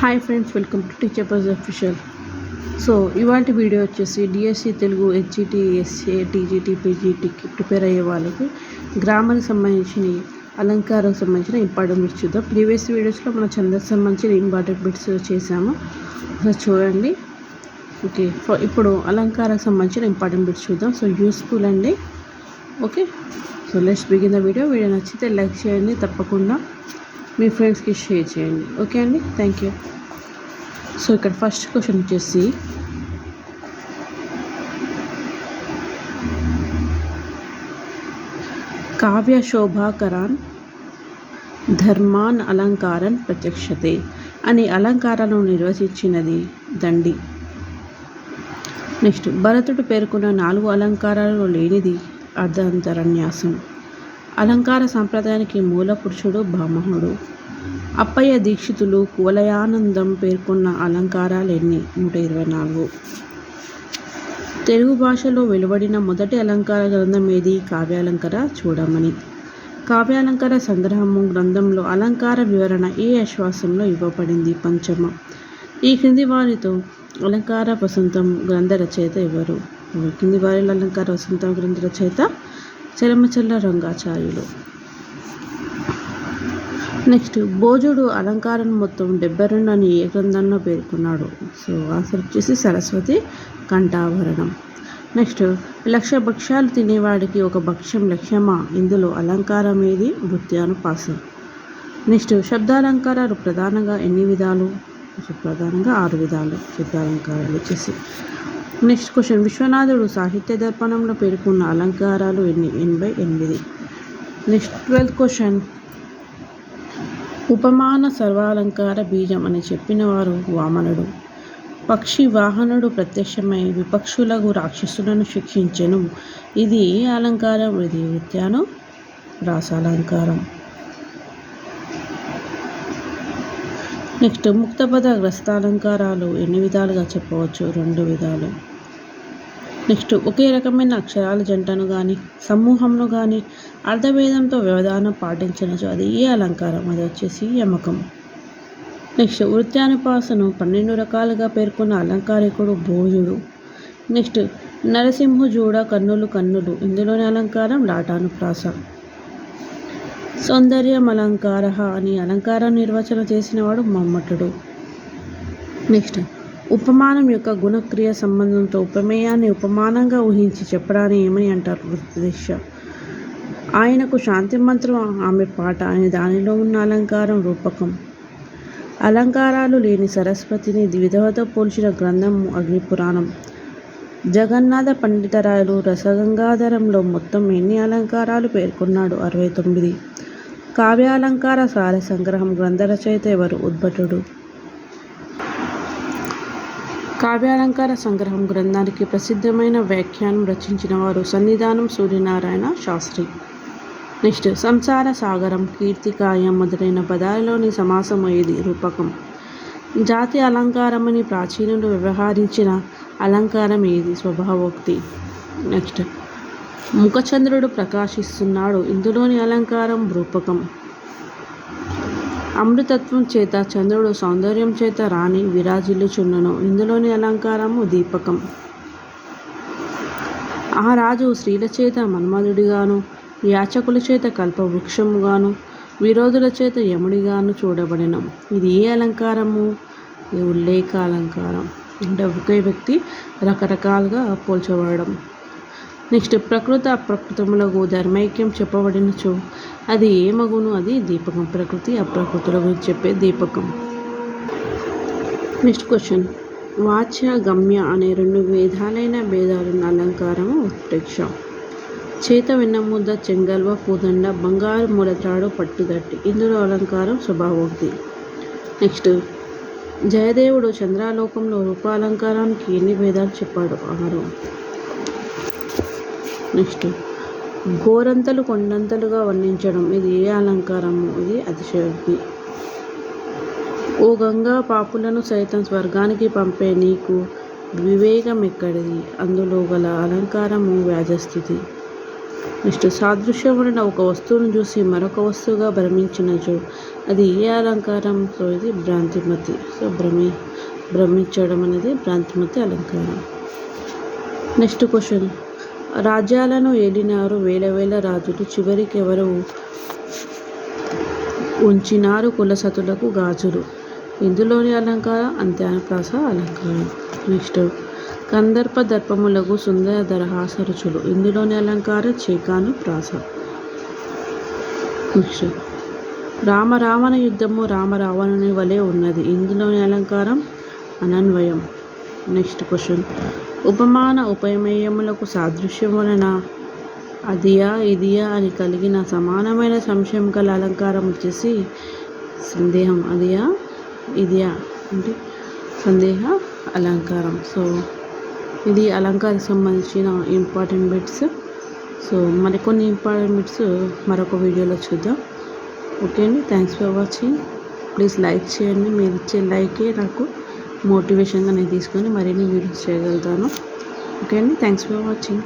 Hi friends welcome to teacher buzz official. So ఇవాళ video వచ్చేసి DSC Telugu HGT SA TGT పీజీటీకి prepare అయ్యే వాళ్ళకి గ్రామర్కి సంబంధించిన అలంకారం సంబంధించిన ఇంపార్టెంట్ బిట్స్ చూద్దాం. ప్రీవియస్ వీడియోస్లో మన ఛందస్ సంబంధించిన ఇంపార్టెంట్ బిట్స్ చేసాము సో చూడండి. ఓకే ఇప్పుడు అలంకారం సంబంధించిన ఇంపార్టెంట్ బిట్స్ చూద్దాం. సో యూస్ఫుల్ అండి. Okay so let's begin the video video నచ్చితే లైక్ చేయండి తప్పకుండా. మీ ఫ్రెండ్స్కి షేర్ చేయండి. ఓకే అండి? థ్యాంక్ యూ సో ఇక్కడ ఫస్ట్ క్వశ్చన్ వచ్చేసి కావ్య శోభాకరాన్ ధర్మాన్ అలంకారన్ ప్రత్యక్షతే అనే అలంకారాలను నిర్వచించినది దండి. నెక్స్ట్ భరతుడు పేర్కొన్న నాలుగు అలంకారాలు లేనిది అర్ధాంతరన్యాసం అలంకార సంప్రదాయానికి మూల పురుషుడు బ్రాహ్మణుడు. అప్పయ్య దీక్షితులు కువలయానందం పేర్కొన్న అలంకారాలు ఎన్ని నూట ఇరవై నాలుగు. తెలుగు భాషలో వెలువడిన మొదటి అలంకార గ్రంథం ఏది? కావ్యాలంకార చూడమని. కావ్యాలంకార సంగ్రహము గ్రంథంలో అలంకార వివరణ ఏ ఆశ్వాసంలో ఇవ్వబడింది? పంచమ. ఈ క్రింది వారితో అలంకార వసంతం గ్రంథ రచయిత ఎవరు? కింది వారిలో అలంకార వసంతం గ్రంథ రచయిత చెలమచెల్ల రంగాచార్యులు నెక్స్ట్ భోజుడు అలంకారం మొత్తం డెబ్బై రెండు అని ఏ గ్రంథంలో పేర్కొన్నాడు? సో ఆన్సర్ వచ్చేసి సరస్వతి కంఠాభరణం. నెక్స్ట్ లక్ష భక్ష్యాలు తినేవాడికి ఒక భక్ష్యం లక్ష్యమా? ఇందులో అలంకారం ఏది? వృత్యానుపాసం. నెక్స్ట్ శబ్దాలంకారాలు ప్రధానంగా ఎన్ని విధాలు? ప్రధానంగా ఆరు విధాలు శబ్దాలంకారాలు వచ్చేసి. Next question. విశ్వనాథుడు సాహిత్య దర్పణంలో పేర్కొన్న అలంకారాలు ఎన్ని? ఎనభై ఎనిమిది. Next twelfth question. ఉపమాన సర్వాలంకార బీజం అని చెప్పినవారు వామనుడు. పక్షి వాహనుడు ప్రత్యక్షమై విపక్షులకు రాక్షసులను శిక్షించెను. ఇది ఏ అలంకారం? ఇది విద్యాను రాసాలంకారం. నెక్స్ట్ ముక్తపద గ్రస్తాలంకారాలు ఎన్ని విధాలుగా చెప్పవచ్చు? రెండు విధాలు. నెక్స్ట్ ఒకే రకమైన అక్షరాల జంటను కానీ సమూహంను కానీ అర్ధభేదంతో వ్యవధానం పాటించవచ్చు అది ఏ అలంకారం? అది వచ్చేసి యమకం. నెక్స్ట్ వృత్యానుపాసను పన్నెండు రకాలుగా పేర్కొన్న అలంకారికుడు భోజుడు నెక్స్ట్ నరసింహు జూడ కన్నులు కన్నులు ఇందులోని అలంకారం లాటానుప్రాస సౌందర్యం అలంకార అని అలంకారం నిర్వచనం చేసినవాడు మమ్మటుడు నెక్స్ట్ ఉపమానం యొక్క గుణక్రియ సంబంధంతో ఉపమేయాన్ని ఉపమానంగా ఊహించి చెప్పడాన్ని ఏమని అంటారు వృత్తిదిశ ఆయనకు శాంతి మంత్రం ఆమె పాట అని దానిలో ఉన్న అలంకారం రూపకం. అలంకారాలు లేని సరస్వతిని విధవతో పోల్చిన గ్రంథం అగ్నిపురాణం జగన్నాథ పండితరాయలు రసగంగాధరంలో మొత్తం ఎన్ని అలంకారాలు పేర్కొన్నాడు? అరవై తొమ్మిది. కావ్యాలంకార సార సంగ్రహం గ్రంథ రచయిత ఎవరు? ఉద్భటుడు. కావ్యాలంకార సంగ్రహం గ్రంథానికి ప్రసిద్ధమైన వ్యాఖ్యానం రచించిన వారు సన్నిధానం సూర్యనారాయణ శాస్త్రి. నెక్స్ట్ సంసార సాగరం కీర్తికాయం మొదలైన పదాలలోని సమాసం ఏది? రూపకం. జాతి అలంకారమని ప్రాచీనులు వ్యవహరించిన అలంకారం ఏది? స్వభావోక్తి. నెక్స్ట్ ముఖచంద్రుడు ప్రకాశిస్తున్నాడు. ఇందులోని అలంకారం రూపకం. అమృతత్వం చేత చంద్రుడు సౌందర్యం చేత రాణి విరాజిల్లుచున్నను ఇందులోని అలంకారము దీపకం. ఆ రాజు స్త్రీల చేత మన్మధుడిగాను యాచకుల చేత కల్పవృక్షముగాను విరోధుల చేత యముడిగాను చూడబడిన. ఇది ఏ అలంకారము? ఉల్లేఖ అలంకారం. అంటే ఒకే వ్యక్తి రకరకాలుగా పోల్చబడడం. నెక్స్ట్ ప్రకృత అప్రకృతములకు ధర్మైక్యం చెప్పబడినచో. అది ఏమగును అది దీపకం. ప్రకృతి అప్రకృతుల గురించి చెప్పే దీపకం. Next question. వాచ్య గమ్య అనే రెండు విధాలైన భేదాలున్న అలంకారము ఉత్ప్రేక్ష చేత వెన్నముద్ద చెంగల్వ పూదండ బంగారు మూలత్రాడు పట్టుదట్టి ఇందులో అలంకారం స్వభావోక్తి. నెక్స్ట్. జయదేవుడు చంద్రాలోకంలో రూపాలంకారానికి ఎన్ని భేదాలు చెప్పాడు? ఆరు. నెక్స్ట్ గోరంతలు కొండంతలుగా వర్ణించడం. ఇది ఏ అలంకారము? ఇది అతిశయోక్తి. ఓ గంగా పాపులను సైతం స్వర్గానికి పంపే నీకు వివేకం ఎక్కడిది అందులో గల అలంకారము వ్యాజస్థితి. నెక్స్ట్ సాదృశ్యమైన ఒక వస్తువును చూసి మరొక వస్తువుగా భ్రమించినచో అది ఏ అలంకారం? సో ఇది భ్రాంతిమతి. సో భ్రమి భ్రమించడం అనేది భ్రాంతిమతి అలంకారం. Next question. రాజ్యాలను ఏలినారు వేల వేల రాజులు. చివరికి ఎవరు ఉంచినారు కులసతులకు గాజులు. ఇందులోని అలంకారం అంత్యానప్రాస అలంకారం. నెక్స్ట్. కందర్ప దర్పములకు సుందర దరహాస రుచులు. ఇందులోని అలంకారం చేకాను ప్రాస. నెక్స్ట్. రామరావణ యుద్ధము రామరావణుని వలె ఉన్నది. ఇందులోని అలంకారం అనన్వయం. నెక్స్ట్ క్వశ్చన్ ఉపమాన ఉపమేయములకు సాదృశ్యములన అదియా ఇదియా అని కలిగిన సమానమైన సంశయం గల అలంకారం వచ్చేసి సందేహం. అదియా ఇదియా అంటే సందేహ అలంకారం. సో ఇది అలంకారం సంబంధించిన ఇంపార్టెంట్ బిట్స్ సో మరికొన్ని ఇంపార్టెంట్ బిట్స్ మరొక వీడియోలో చూద్దాం. ఓకే అండి thanks for watching please like చేయండి. మీరు ఇచ్చే లైకే నాకు మోటివేషన్గా నేను తీసుకొని మరిన్ని వీడియోస్ చేయగలుగుతాను. ఓకే అండి? Thanks for watching